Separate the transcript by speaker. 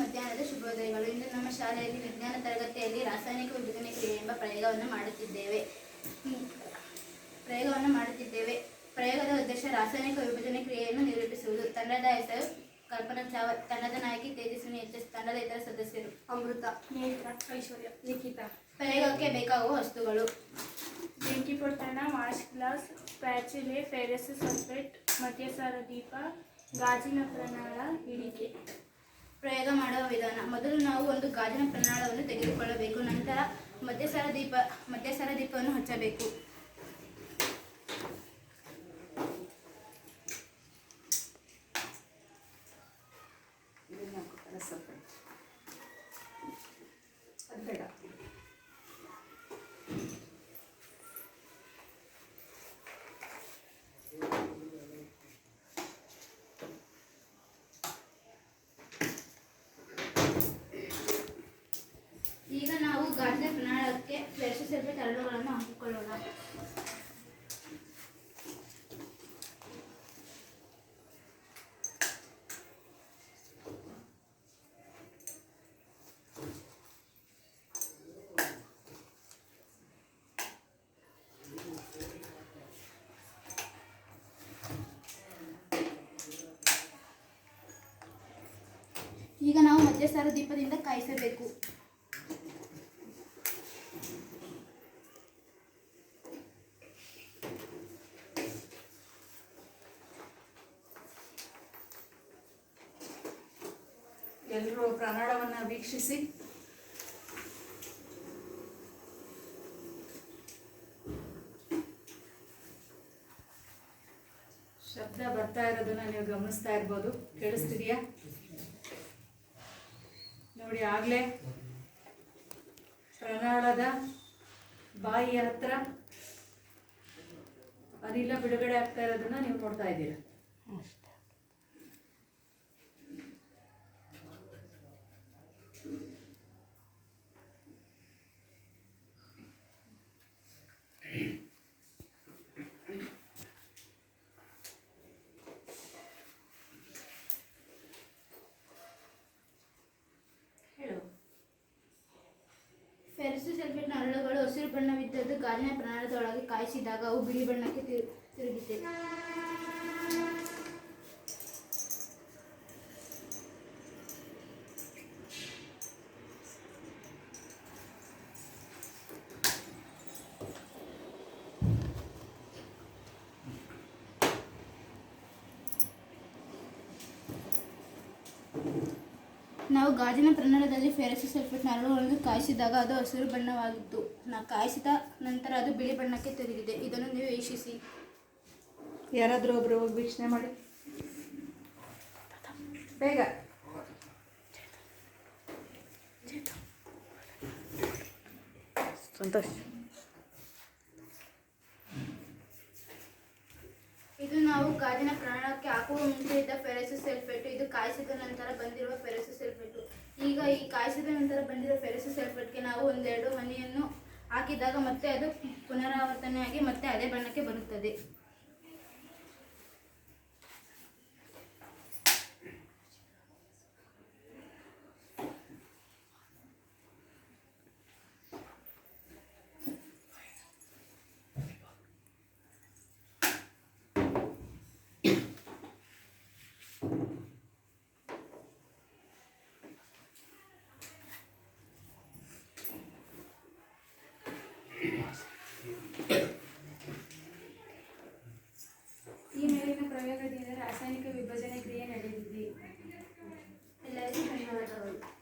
Speaker 1: ಮಧ್ಯಾಹ್ನದ ಶುಭೋದಯಗಳು. ಇಂದು ನಮ್ಮ ಶಾಲೆಯಲ್ಲಿ ವಿಜ್ಞಾನ ತರಗತಿಯಲ್ಲಿ ರಾಸಾಯನಿಕ ವಿಭಜನೆ ಕ್ರಿಯೆ ಎಂಬ ಪ್ರಯೋಗವನ್ನು ಮಾಡುತ್ತಿದ್ದೇವೆ. ಪ್ರಯೋಗವನ್ನು ಮಾಡುತ್ತಿದ್ದೇವೆ. ಪ್ರಯೋಗದ ಉದ್ದೇಶ ರಾಸಾಯನಿಕ ವಿಭಜನೆ ಕ್ರಿಯೆಯನ್ನು ನಿರೂಪಿಸುವುದು. ತಂಡದ ಹೆಸರು ಕಲ್ಪನಾ ಚಾವಲ್ ತಂಡದ ನಾಯಕಿ ತೇಜಸ್ವಿನಿ ಎಚ್ ತಂಡದ ಇತರ ಸದಸ್ಯರು.
Speaker 2: ಅಮೃತ ಐಶ್ವರ್ಯ ಲಿಖಿತ
Speaker 1: ಪ್ರಯೋಗಕ್ಕೆ ಬೇಕಾಗುವ ವಸ್ತುಗಳು.
Speaker 2: ಬೆಂಕಿ ಪೊಟ್ಟಣ ವಾಶ್ ಗ್ಲಾಸ್ ಪ್ಯಾಚುಲೆ ಫೆರಸ್ ಸಲ್ಫೇಟ್ ಮದ್ಯಸಾರ ದೀಪ ಗಾಜಿನ ಪ್ರನಾಳ ಇಳಿಕೆ
Speaker 1: ಪ್ರಯೋಗ ಮಾಡುವ ವಿಧಾನ. ಮೊದಲು ನಾವು ಒಂದು ಗಾಜಿನ ಪ್ರಮಾಣವನ್ನು ತೆಗೆದುಕೊಳ್ಳಬೇಕು. ನಂತರ ಮದ್ಯಸಾರ ದೀಪ ಮದ್ಯಸಾರ ದೀಪವನ್ನು ಹಚ್ಚಬೇಕು
Speaker 3: ಅದು ಬೇಡ
Speaker 1: ಈಗ ನಾವು ಗಾಜಿನ ಪ್ರಮಾಣಕ್ಕೆ ಫ್ರೆಶ್ ಸ್ವಲ್ಪ ತರಳುಗಳನ್ನು ಹಾಕಿಕೊಳ್ಳೋಣ ಈಗ ನಾವು ಮಧ್ಯಸಾರ ದೀಪದಿಂದ ಕಾಯಿಸಬೇಕು.
Speaker 3: ಎಲ್ಲರೂ ಪ್ರಮಾಣವನ್ನು ವೀಕ್ಷಿಸಿ. ಶಬ್ದ ಬರ್ತಾ ಇರೋದನ್ನ ನೀವು ಗಮನಿಸ್ತಾ ಇರ್ಬೋದು. ಕೇಳಿಸ್ತಿದೆಯಾ? ನೋಡಿ ಆಗಲೇ. ಪ್ರಣಾಳದ ಬಾಯಿಯ ಹತ್ರ ಅನಿಲ ಬಿಡುಗಡೆ ಆಗ್ತಾ ಇರೋದನ್ನ ನೀವು ನೋಡ್ತಾ ಇದ್ದೀರಾ.
Speaker 1: ಫೆರಸು ಸಲ್ಫೇಟ್ ನರಳುಗಳು ಹಸಿರು ಬಣ್ಣವಿದ್ದದ್ದು ಗಾಜಿನ ಪ್ರಮಾಣದೊಳಗೆ ಕಾಯಿಸಿದಾಗ ಅವು ಬಿಳಿ ಬಣ್ಣಕ್ಕೆ ತಿರು ನಾವು ಗಾಜಿನ ಪ್ರಮಾಣದಲ್ಲಿ ಫೆರಸಿ ಸಲ್ಫೇಟ್ ನಾರುಗಳನ್ನು ಕಾಯಿಸಿದಾಗ ಅದು ಹಸಿರು ಬಣ್ಣವಾಗಿತ್ತು ನಾ ಕಾಯಿಸಿದ ನಂತರ ಅದು ಬಿಳಿ ಬಣ್ಣಕ್ಕೆ ತಿರುಗಿದೆ. ಇದನ್ನು ನೀವು ವೀಕ್ಷಿಸಿ.
Speaker 3: ಯಾರಾದರೂ ಒಬ್ಬರು ಹೋಗಿ ವೀಕ್ಷಣೆ ಮಾಡಿ. ಬೇಗ. ಸಂತೋಷ್.
Speaker 1: ಇದು ನಾವು ಗಾಜಿನ ಪ್ರಾಣಕ್ಕೆ ಹಾಕುವ ಮುಂಚೆ ಇದ್ದ ಫೆರಸು ಸಲ್ಫೇಟ್, ಇದು ಕಾಯಿಸಿದ ನಂತರ ಬಂದಿರುವ ಫೆರಸು ಸಲ್ಫೇಟು. ಈಗ ಈ ಕಾಯಿಸಿದ ನಂತರ ಬಂದಿರುವ ಫೆರಸು ಸಲ್ಫೇಟ್ಗೆ ನಾವು ಒಂದೆರಡು ಮನೆಯನ್ನು ಹಾಕಿದಾಗ ಮತ್ತೆ ಅದು ಪುನರಾವರ್ತನೆಯಾಗಿ ಮತ್ತೆ ಅದೇ ಬಣ್ಣಕ್ಕೆ ಬರುತ್ತದೆ. ಪ್ರಯೋಗದಿಂದ ರಾಸಾಯನಿಕ ವಿಭಜನೆ ಕ್ರಿಯೆ ನಡೆದಿದೆ.